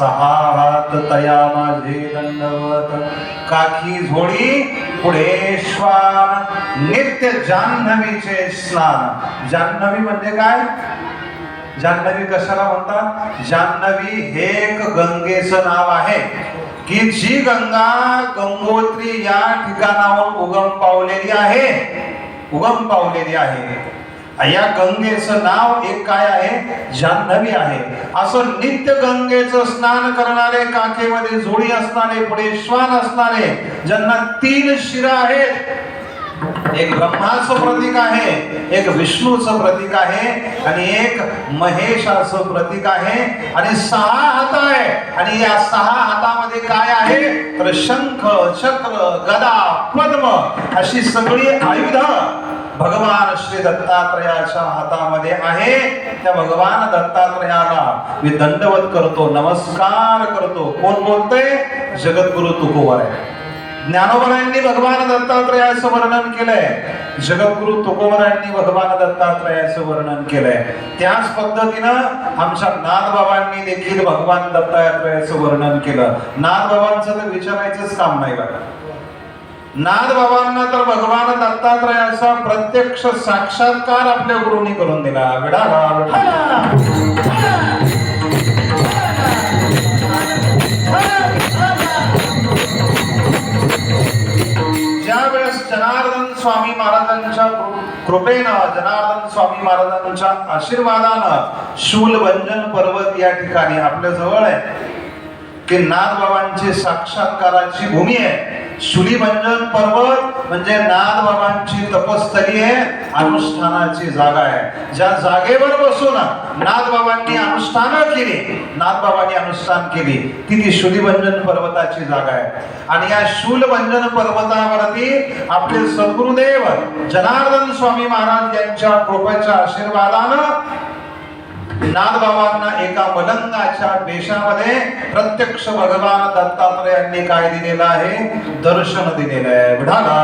सहा हात तया माझे दंडवत काखी झोडी पुढे श्वान। नित्य जान्हवीचे स्नान। जान्हवी म्हणजे काय? जान्हवी कशाला म्हणतात? जान्हवी हे एक गंगेचं नाव आहे की जी गंगा गंगोत्री या ठिकाणावर उगम पावलेली आहे. उगम पावलेली आहे. या गंगेचं नाव एक काय आहे? जान्हवी आहे. असं नित्य गंगेचं स्नान करणारे काखेमध्ये जोडी असणारे पुढे श्वान असणारे ज्यांना तीन शिरा आहेत. एक ब्रह्माचं प्रतीक आहे एक विष्णूचं प्रतीक आहे आणि एक महेशाचं प्रतीक आहे आणि सहा हात आहे. आणि या सहा हातामध्ये काय आहे? तर शंख चक्र गदा पद्म अशी सगळी आयुध. भगवान श्री दत्तात्रयाच्या हातामध्ये आहे. त्या भगवान दत्तात्रयाला मी दंडवत करतो नमस्कार करतो. कोण बोलतोय? जगद्गुरु तुकोबर आहे. ज्ञानोबरांनी भगवान दत्तात्रयाचं वर्णन केलंय. जगद्गुरु तुकोबरांनी भगवान दत्तात्रयाचं वर्णन केलंय. त्याच पद्धतीनं आमच्या नाथबाबांनी देखील भगवान दत्तात्रयाचं वर्णन केलं. नाथबाबांचं तर विचारायचंच काम नाही बघा. नाथबाबांना तर भगवान दत्तात्रयाचा प्रत्यक्ष साक्षात्कार आपल्या गुरुनी करून दिला. विडाला ज्या वेळेस जनार्दन स्वामी महाराजांच्या कृपेनं जनार्दन स्वामी महाराजांच्या आशीर्वादानं शूलभंजन पर्वत या ठिकाणी आपल्या जवळ आहे की नाथबाबांची साक्षात्काराची भूमी आहे. शुलीभंजन पर्वत म्हणजे नाथबाबांची तपस्थली आहे अनुष्ठानाची जागा आहे. ज्या जागेवर बसून नाथबाबांनी अनुष्ठान केली. नाथबाबांनी अनुष्ठान केली. ती ती शुलीभंजन पर्वताची जागा आहे. आणि या शूलभंजन पर्वतावरती आपले सद्गुरुदेव जनार्दन स्वामी महाराज यांच्या कृपेच्या आशीर्वादानं नाथबाबांना एका मलंगाच्या वेशामध्ये प्रत्यक्ष भगवान दत्तात्रयांनी काय दिलेलं आहे? दर्शन दिलेलं आहे. विठाला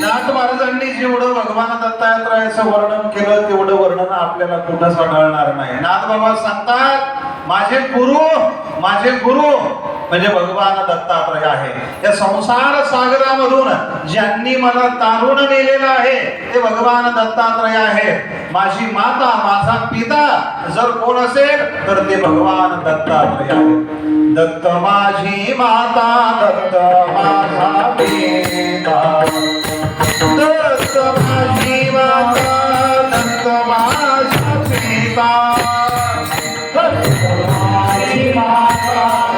नाथ महाराजांनी जेवढं भगवान दत्तात्रयाचं वर्णन केलं तेवढं वर्णन आपल्याला कुठंच आढळणार नाही. नाथ बाबा सांगतात माझे गुरु माझे गुरु म्हणजे भगवान दत्तात्रय आहे. या संसार सागरामधून ज्यांनी मला तारून नेलेलं आहे ते भगवान दत्तात्रय आहे. माझी माता माझा पिता जर कोण असेल तर ते भगवान दत्तात्रय आहे. दत्त माझी माता दत्त माझा पिता. दत्त माझी माता दत्त माझा पिता. दत्त माझी माता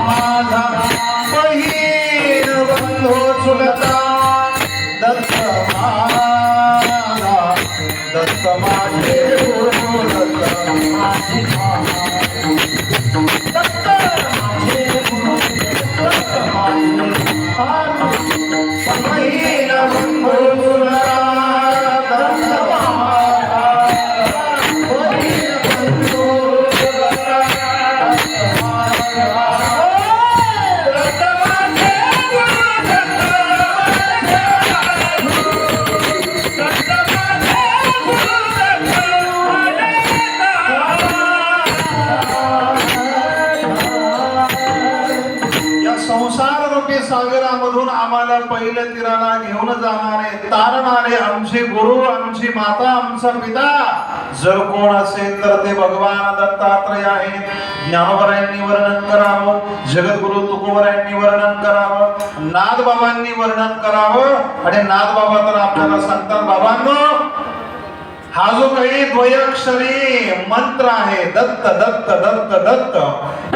दत्त घेऊन जाणारे तारणारे आमचे गुरु आमची माता आमचा पिता. जर कोण असेल तर ते भगवान दत्तात्रय आहेत. ज्ञानोबरायांनी वर्णन करावं जगद्गुरु तुकोबरायांनी वर्णन करावं नाथबाबांनी वर्णन करावं. आणि नाथबाबा तर आपल्याला सांगतात बाबांनो हा जो काही द्वयक्षरी मंत्र आहे दत्त दत्त दत्त दत्त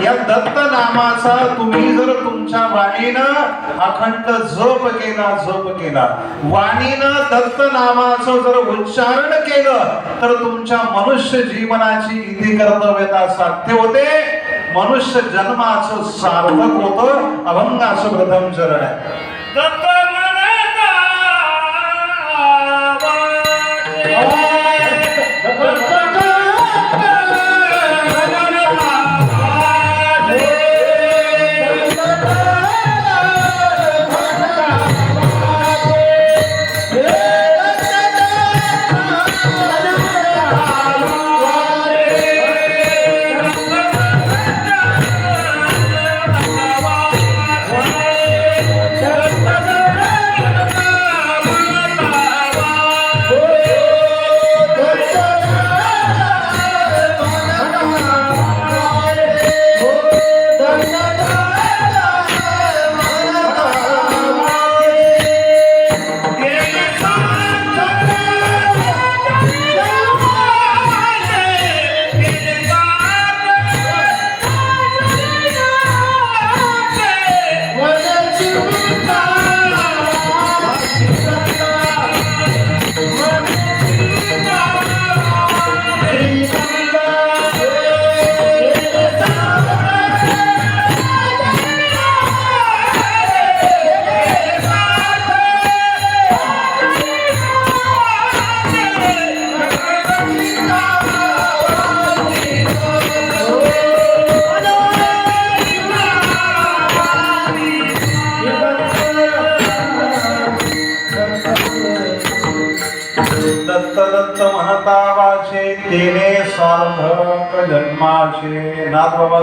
या दत्त नामाचा तुम्ही जर तुमच्या वाणीनं अखंड जप केला जप केला वाणीनं दत्त नामाचं जर उच्चारण केलं तर तुमच्या मनुष्य जीवनाची इथे कर्तव्यता साध्य होते. मनुष्य जन्माचं सार्थक होतं. अभंगाचं प्रथम चरण आहे. दत्त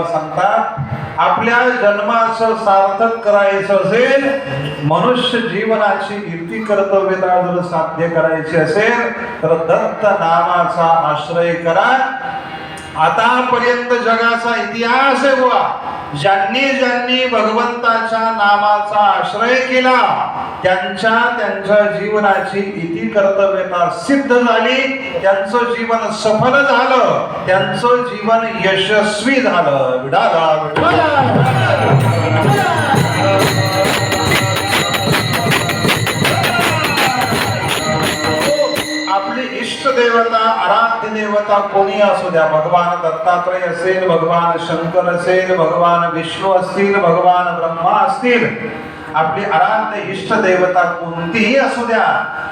नाथ सांगतात आपल्या जन्माचं सार्थक करायचं असेल मनुष्य जीवनाची कीर्ती कर्तव्यता जर साध्य करायची असेल तर दत्त नामाचा आश्रय करा. आतापर्यंत जगाचा इतिहास आहे बुवा. ज्यांनी ज्यांनी भगवंताच्या नामाचा आश्रय केला त्यांच्या त्यांच्या जीवनाची इति कर्तव्यता सिद्ध झाली त्यांचं जीवन सफल झालं त्यांचं जीवन यशस्वी झालं. विडाला विडाला देवता आराध्य देवता कोणी असू द्या? भगवान दत्तात्रय असेल भगवान शंकर असेल भगवान विष्णू असतील भगवान ब्रह्मा असतील. आपली आराध्य इष्ट देवता कोणतीही असू द्या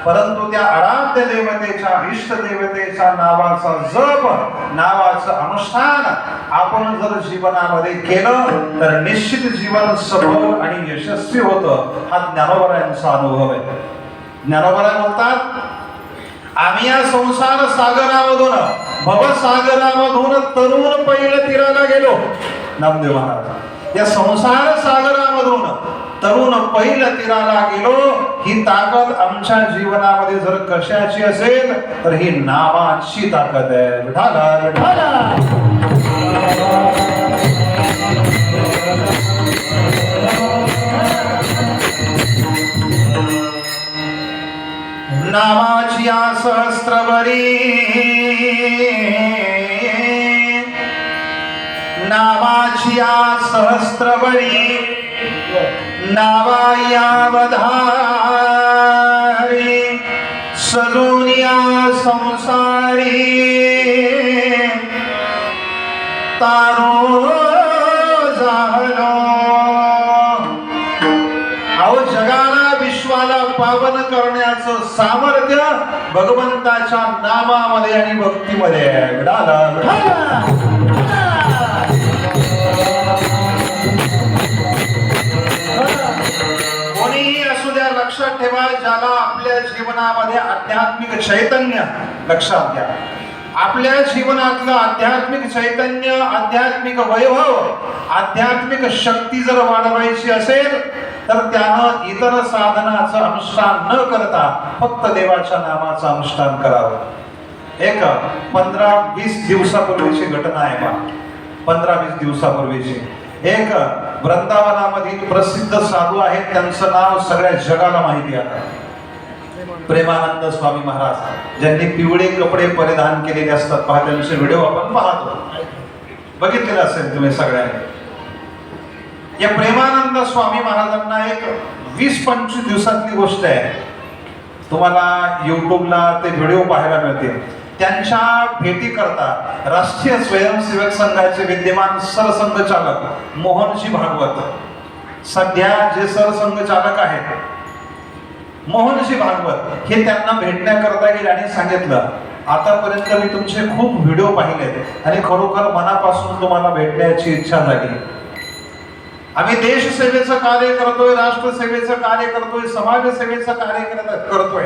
परंतु त्या आराध्य देवतेच्या इष्ट देवतेच्या नावाचा जप नावाचं अनुष्ठान आपण जर जीवनामध्ये केलं तर निश्चित जीवन सफल आणि यशस्वी होतं हा ज्ञानोबरायांचा अनुभव आहे. ज्ञानोबरा म्हणतात आम्ही या संसार सागरामधून भवसागरामधून तरुण पहिल्या तीराला गेलो. नामदेव महाराज या संसार सागरामधून तरुण पहिल्या तीराला गेलो. ही ताकद आमच्या जीवनामध्ये जर कशाची असेल तर ही नावाची ताकद आहे. विठाला विठाला सहस्त्रवरी नामाची या सहस्त्रवरी नावायावधारी या सजून या संसारी। तारो झालो अहो जगाला विश्वाला पावन करण्याचं सामर्थ्य भगवंताच्या नामामध्ये आणि भक्तीमध्ये. कोणीही असू द्या लक्षात ठेवा ज्याला आपल्या जीवनामध्ये आध्यात्मिक चैतन्य लक्षात घ्या. आपल्या जीवनातलं आध्यात्मिक चैतन्य आध्यात्मिक वैभव आध्यात्मिक शक्ती जर वाढवायची असेल तर त्यानं इतर साधनाचं अनुष्ठान न करता फक्त देवाच्या नामाचं अनुष्ठान करावं. एक पंधरा वीस दिवसापूर्वीची घटना आहे बा. पंधरा वीस दिवसापूर्वीची. एक वृंदावनामधील प्रसिद्ध साधू आहेत त्यांचं नाव सगळ्या जगाला माहिती आहे. प्रेमानंद स्वामी महाराज ज्यांनी पिवळे कपडे परिधान केलेले असतात. पहा त्यांचे व्हिडिओ आपण पाहतो. बघितलेलं असेल तुम्ही सगळ्यांनी. या प्रेमानंद स्वामी महाराजांना एक वीस पंचवीस दिवसातली गोष्ट आहे. तुम्हाला युट्यूबला ते व्हिडिओ पाहायला मिळतील. त्यांच्या भेटी करता राष्ट्रीय स्वयंसेवक संघाचे विद्यमान सरसंघचालक मोहनजी भागवत सध्या जे सरसंघचालक आहेत मोहनजी भागवत हे त्यांना भेटण्याकरता गेले आणि सांगितलं. आतापर्यंत मी तुमचे खूप व्हिडिओ पाहिलेत आणि खरोखर मनापासून तुम्हाला भेटण्याची इच्छा झाली. आम्ही देशसेवेचं कार्य करतोय राष्ट्रसेवेचं कार्य करतोय समाजसेवेचं कार्य करत करतोय.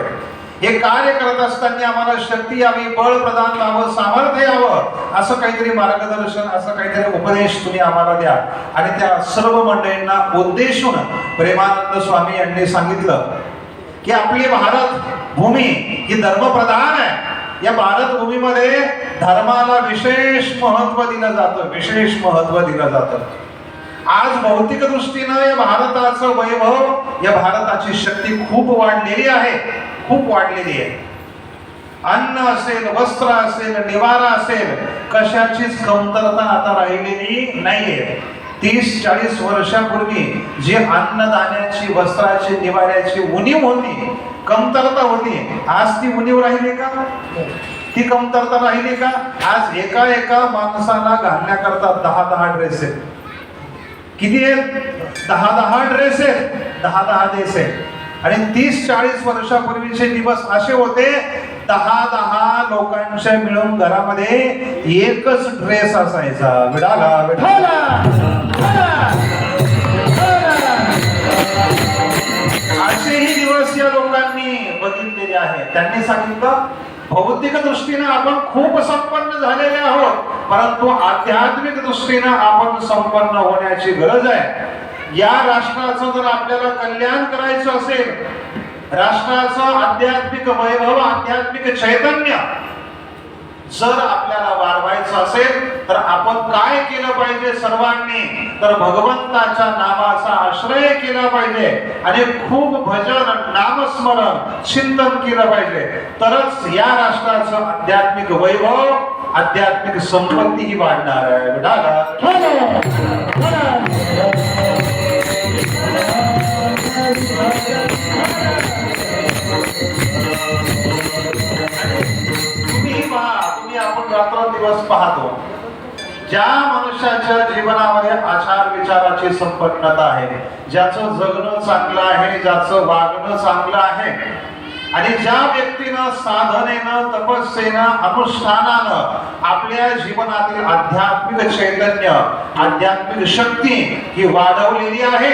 हे कार्य करत असताना आम्हाला शक्ती यावी बळ प्रदान व्हावं सामर्थ्य यावं असं काहीतरी मार्गदर्शन असं काहीतरी उपदेश तुम्ही आम्हाला द्या. आणि त्या सर्व मंडळींना उद्देशून प्रेमानंद स्वामी यांनी सांगितलं की आपली भारत भूमी ही धर्मप्रधान आहे. या भारत भूमीमध्ये धर्माला विशेष महत्त्व दिलं जातं विशेष महत्त्व दिलं जातं. आज भौतिक दृष्टीनं या भारताचं वैभव या भारताची शक्ती खूप वाढलेली आहे. खूप वाढलेली आहे. अन्न असेल वस्त्र असेल निवारा असेल कशाचीच कमतरता आता राहिलेली नाहीये. तीस चाळीस वर्षापूर्वी जी अन्नदाण्याची वस्त्राची निवाऱ्याची उणीव होती कमतरता होती. आज ती उणीव राहिली का? ती कमतरता राहिली का? आज एका एका माणसाला घालण्याकरता दहा दहा ड्रेस आहेत. किती आहेत? दहा दहा ड्रेस आहेत. दहा दहा ड्रेस आहेत. आणि तीस चाळीस वर्षापूर्वीचे दिवस असे होते दहा दहा लोकांच्या मिळून घरामध्ये एकच ड्रेस असायचा. विडाला विठाला असेही दिवस या लोकांनी बघितलेले आहेत. त्यांनी सांगितलं भौतिक दृष्टीने आपण खूप संपन्न झालेले आहोत. परंतु आध्यात्मिक दृष्टीनं आपण संपन्न होण्याची गरज आहे. या राष्ट्राचं जर आपल्याला कल्याण करायचं असेल राष्ट्राचं आध्यात्मिक वैभव आध्यात्मिक चैतन्य जर आपल्याला वाढवायचं असेल तर आपण काय केलं पाहिजे सर्वांनी? तर भगवंताच्या नामाचा आश्रय केला पाहिजे आणि खूप भजन नामस्मरण चिंतन केलं पाहिजे. तरच या राष्ट्राचं आध्यात्मिक वैभव आध्यात्मिक संपत्ती ही वाढणार आहे. तुम्ही पहा तुम्ही आपण रात्रंदिवस पाहतो. ज्या मनुष्याच्या जीवनामध्ये आचार विचाराची संपन्नता आहे ज्याचं जगणं चांगलं आहे ज्याचं वागणं चांगलं आहे आणि ज्या व्यक्तीनं साधनेनं तपस्येनं अनुष्ठानानं आपल्या जीवनातील आध्यात्मिक चैतन्य आध्यात्मिक शक्ती ही वाढवलेली आहे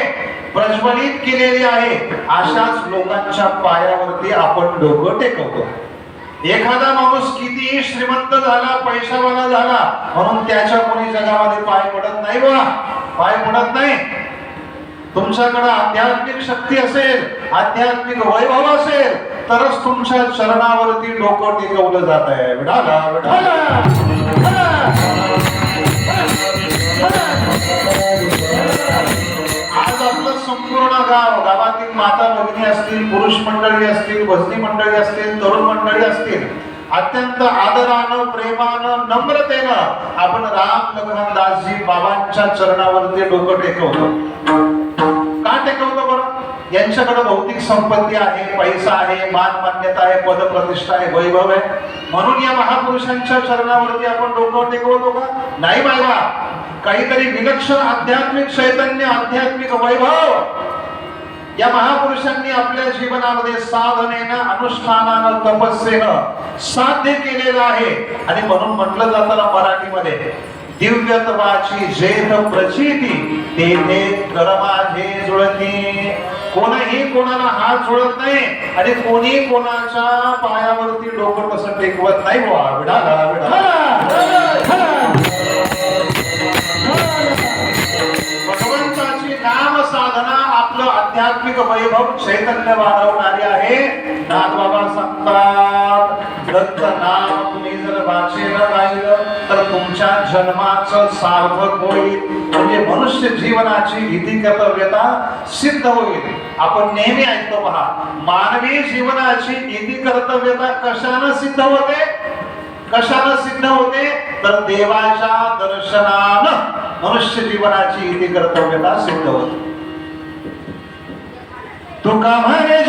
प्रज्वलित केलेली आहे अशाच लोकांच्या पायावरती आपण डोकं टेकवतो. एखादा माणूस कितीही श्रीमंत झाला पैशावाला झाला म्हणून त्याच्या कोणी जगामध्ये पाय पडत नाही बा पाय पडत नाही. तुमच्याकडे आध्यात्मिक शक्ती असेल आध्यात्मिक वैभव असेल तरच तुमच्या चरणावरती डोकं टेकवलं जात आहे. विडाला आज आपलं संपूर्ण गाव गावातील माता भगिनी असतील पुरुष मंडळी असतील भजनी मंडळी असतील तरुण मंडळी असतील अत्यंत आदरानं प्रेमानं नम्रतेनं आपण राम लखन दासजी बाबांच्या चरणावरती डोकं टेकवतो का टेकवतो यांच्याकडे भौतिक संपत्ती आहे पैसा आहे मान मान्यता आहे पद प्रतिष्ठा आहे वैभव आहे. म्हणून या महापुरुषांच्या चरणावरती आपण डोकं टेकवतो का नाही बाबा काहीतरी विलक्षण आध्यात्मिक चैतन्य आध्यात्मिक वैभव. या महापुरुषांनी आपल्या जीवनामध्ये साधनेनं अनुष्ठानानं तपस्येनं साध्य केलेलं आहे. आणि म्हणून म्हटलं जाताना मराठीमध्ये दिव्यत्वाची जेथ प्रचिती तेथे कर जुळती कोणीही कोणाला हात जुळत नाही आणि कोणी कोणाच्या पायावरती डोकं तसं टेकवत नाही भगवंताची नाम साधना आपलं आध्यात्मिक वैभव चैतन्य वाढवणारी आहे. नाथ बाबा सांगतात दत्त नाम जन्माचं सार्थक होईल म्हणजे मनुष्य जीवनाची हिती कर्तव्यता सिद्ध होईल. आपण नेहमी ऐकतो पहा मानवी जीवनाची हिती कर्तव्यता कशानं सिद्ध होते? कशानं सिद्ध होते? तर देवाच्या दर्शनानं मनुष्य जीवनाची हिती कर्तव्यता सिद्ध होते. तुका म्हणे